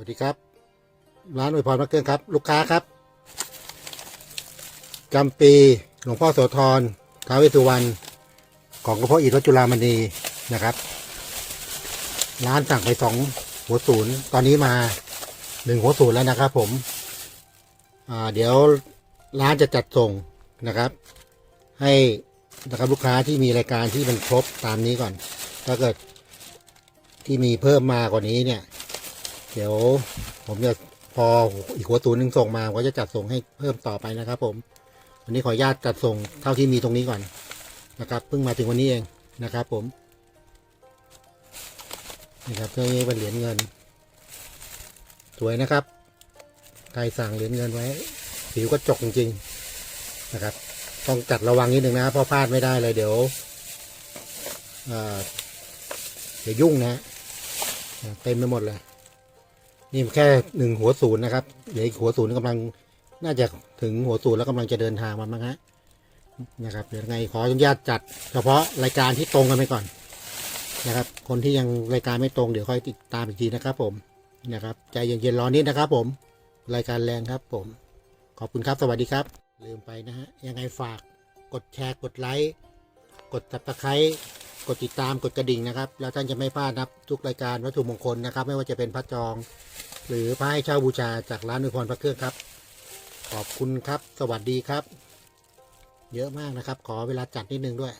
วัสดีครับ ร้านอวยพรพระเครื่องครับ ลูกค้าครับจำปีหลวงพ่อโสธรท้าวเวสุวรรณของหลวงพ่ออิฐวัจุฬามณีนะครับ ร้านสั่งไปสองหัวศูนย์ตอนนี้มาหนึ่งหัวศูนย์แล้วนะครับ ผมเดี๋ยวร้านจะจัดส่งนะครับ ให้นะครับลูกค้าที่มีรายการที่มันครบตามนี้ก่อน ถ้าเกิดที่มีเพิ่มมากว่านี้เนี่ย เดี๋ยวผมจะพออีกหัวตูนหนึ่งส่งมาก็จะจัดส่งให้เพิ่มต่อไปนะครับ ผมวันนี้ขออนุญาตจัดส่งเท่าที่มีตรงนี้ก่อนนะครับเพิ่งมาถึงวันนี้เองนะครับ ผมนี่ครับเครื่องนี้เป็นเหรียญเงิน สวยนะครับใครสั่งเหรียญเงินไว้ผิวก็จกจริงๆนะครับ ต้องจัดระวังนิดหนึ่งนะเพราะพลาดไม่ได้เลยเดี๋ยวเดี๋ยวยุ่งนะเต็มไปหมดเลย นี่แค่หนึ่งหัวศูนย์นะครับเดี๋ยวอีกหัวศูนย์กำลังน่าจะถึงหัวศูนย์แล้วกำลังจะเดินทางมามั้งฮะนะครับเดี๋ยวไงขออนุญาตจัด เฉพาะรายการที่ตรงกันไปก่อนนะครับ คนที่ยังรายการไม่ตรงเดี๋ยวค่อยติดตามอีกทีนะครับ ผมนะครับใจเย็นๆรอนิดนะครับ ผมรายการแรงครับ ผม ขอบคุณครับสวัสดีครับ ลืมไปนะฮะยังไงฝากกดแชร์กดไลค์กดตับตะไคร้ กดติดตามกดกระดิ่งนะครับ แล้วท่านจะไม่พลาดนะครับทุกรายการวัตถุมงคลนะครับ ไม่ว่าจะเป็นพระจอง หรือพระให้เช่าบูชาจากร้านอุพรพระเครื่องครับ ขอบคุณครับ สวัสดีครับ เยอะมากนะครับ ขอเวลาจัดนิดนึงด้วย